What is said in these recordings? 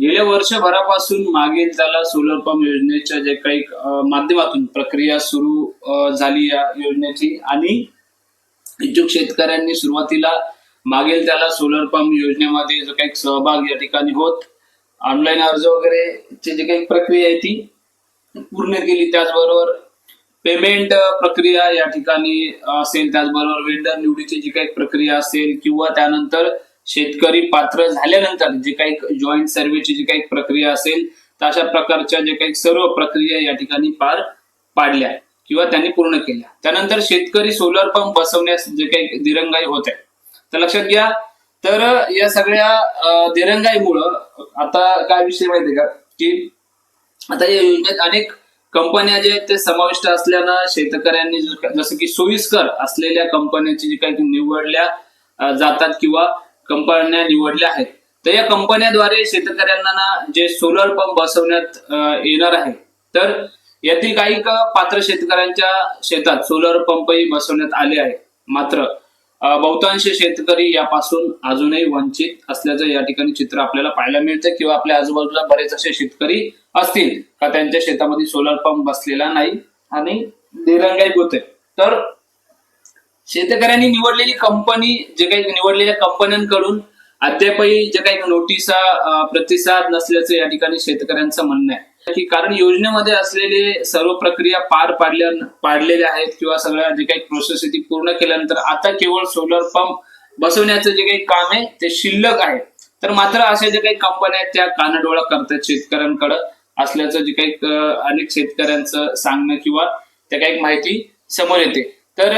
गेल्या वर्षभरापासून मागील त्याला सोलर पंप योजनेच्या जे काही माध्यमातून प्रक्रिया सुरू झाली या योजनेची. आणि इच्छुक शेतकऱ्यांनी सुरुवातीला मागील त्याला सोलर पंप योजनेमध्ये जो काही सहभाग या ठिकाणी होत ऑनलाईन अर्ज वगैरे ची जी काही प्रक्रिया आहे ती पूर्ण केली. त्याचबरोबर पेमेंट प्रक्रिया या ठिकाणी असेल. त्याचबरोबर वेंडर निवडीची जी काही प्रक्रिया असेल किंवा त्यानंतर शेतकरी पात्र झाल्यानंतर जे काही जॉईंट सर्व्हेची जी काही प्रक्रिया असेल तर अशा प्रकारच्या जे काही सर्व प्रक्रिया या ठिकाणी पार पाडल्या किंवा त्यांनी पूर्ण केल्या. त्यानंतर शेतकरी सोलर पंप बसवण्यास जे काही दिरंगाई होत आहे. तर लक्षात घ्या तर या सगळ्या दिरंगाईमुळं आता काय विषय माहितीये का? की आता या योजनेत अनेक कंपन्या जे आहेत ते समाविष्ट असल्यानं शेतकऱ्यांनी जसं की सोयीस्कर असलेल्या कंपन्यांची जी काही निवडल्या जातात किंवा कंपन्या निवडल्या आहेत. तर या कंपन्याद्वारे शेतकऱ्यांना ना जे सोलर पंप बसवण्यात येणार आहे तर यातील काही का पात्र शेतकऱ्यांच्या शेतात सोलर पंपही बसवण्यात आले आहे? मात्र बहुतांश शेतकरी यापासून अजूनही वंचित असल्याचं या ठिकाणी चित्र आपल्याला पाहायला मिळतं किंवा आपल्या आजूबाजूला बरेच असे शेतकरी असतील का त्यांच्या शेतामध्ये सोलर पंप बसलेला नाही आणि निरंगाई होते तर शेतकऱ्यांनी निवडलेली कंपनी जे काही निवडलेल्या कंपन्यांकडून अद्यापही जे काही नोटिसा प्रतिसाद नसल्याचं या ठिकाणी शेतकऱ्यांचं म्हणणं आहे. की कारण योजनेमध्ये असलेले सर्व प्रक्रिया पार पाडल्या पाडलेल्या आहेत किंवा सगळ्या जे काही प्रोसेस आहे ती पूर्ण केल्यानंतर आता केवळ सोलर पंप बसवण्याचं जे काही काम आहे ते शिल्लक आहे. तर मात्र अशा जे काही कंपन्या आहेत त्या कानडोळा करतात शेतकऱ्यांकडं असल्याचं जे काही अनेक शेतकऱ्यांचं सांगणं किंवा त्या काही माहिती समोर येते. तर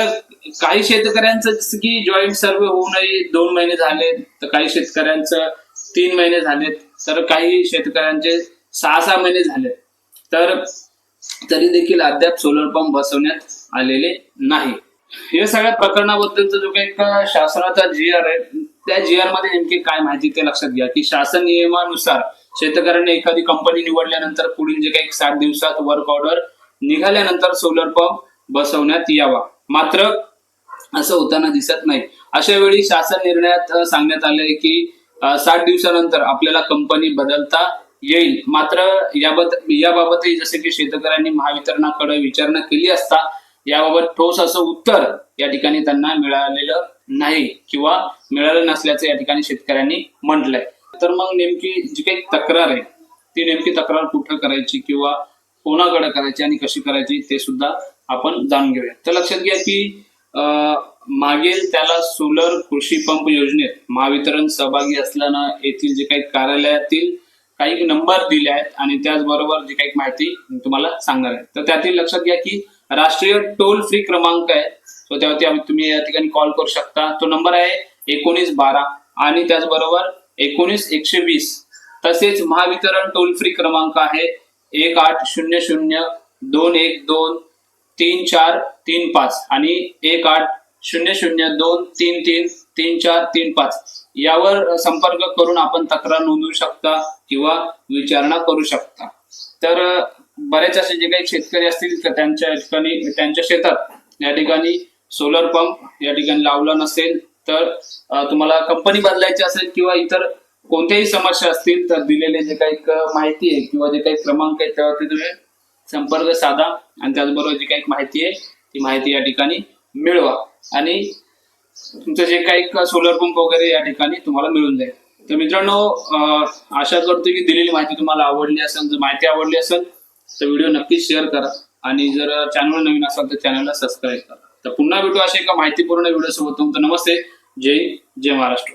काही शेतकऱ्यांचं जसं की जॉईंट सर्वे होऊनही दोन महिने झाले तर काही शेतकऱ्यांचं तीन महिने झालेत तर काही शेतकऱ्यांचे सहा सहा महिने झाले तर तरी देखील अद्याप सोलर पंप बसवण्यात आलेले नाही. या सगळ्या प्रकरणाबद्दलचा जो काही शासनाचा जी आर आहे त्या जी आरमध्ये नेमकी काय माहिती ते लक्षात घ्या की शासन नियमानुसार शेतकऱ्यांनी एखादी कंपनी निवडल्यानंतर पुढील जे काही सात दिवसात वर्क ऑर्डर निघाल्यानंतर सोलर पंप बसवण्यात यावा. मात्र असं होताना दिसत नाही. अशा वेळी शासन निर्णयात सांगण्यात आलंय की साठ दिवसानंतर आपल्याला कंपनी बदलता येईल. मात्र याबाबतही जसे की शेतकऱ्यांनी महावितरणाकडे विचारणा केली असता याबाबत ठोस असं उत्तर या ठिकाणी त्यांना मिळालेलं नाही किंवा मिळालं नसल्याचं या ठिकाणी शेतकऱ्यांनी म्हटलंय. तर मग नेमकी जी काही तक्रार आहे ती नेमकी तक्रार कुठं करायची किंवा कोणाकडे करायची आणि कशी करायची ते सुद्धा आपण जाणून घेऊया. तर लक्षात घ्या की मागील त्याला सोलर कृषी पंप योजनेत महावितरण सहभागी असल्यानं येथील जे काही कार्यालयातील काही नंबर दिले आहेत आणि त्याचबरोबर जी काही माहिती तुम्हाला सांगणार आहे. तर त्यातील लक्षात घ्या की राष्ट्रीय टोल फ्री क्रमांक आहे. सो त्यावरती तुम्ही या ठिकाणी कॉल करू शकता. तो नंबर आहे एकोणीस बारा आणि त्याचबरोबर एकोणीस एकशे वीस. तसेच महावितरण टोल फ्री क्रमांक आहे एक आठ शून्य शून्य दोन एक दोन तीन चार तीन पाच आणि एक आठ शून्य शून्य दोन तीन तीन तीन चार तीन पाच यावर संपर्क करून आपण तक्रार नोंदवू शकता किंवा विचारणा करू शकता. तर बरेच असे जे काही शेतकरी असतील तर त्यांच्या ठिकाणी त्यांच्या शेतात या ठिकाणी सोलर पंप या ठिकाणी लावला नसेल तर तुम्हाला कंपनी बदलायची असेल किंवा इतर कोणत्याही समस्या असतील तर दिलेले जे काही माहिती आहे किंवा जे काही क्रमांक आहे त्यावरती तुम्ही संपर्क साधा आणि त्याचबरोबर जी काही माहिती आहे ती माहिती या ठिकाणी मिळवा. आणि तुमचं जे काही सोलर पंप वगैरे या ठिकाणी तुम्हाला मिळून जाईल. तर मित्रांनो आशा करतो की दिलेली माहिती तुम्हाला आवडली असेल जर माहिती आवडली असेल तर व्हिडिओ नक्कीच शेअर करा. आणि जर चॅनल नवीन असाल तर चॅनलला सबस्क्राईब करा. तर पुन्हा भेटू अशा एका माहितीपूर्ण व्हिडिओ सोबत. तुमचं नमस्ते. जय जय महाराष्ट्र.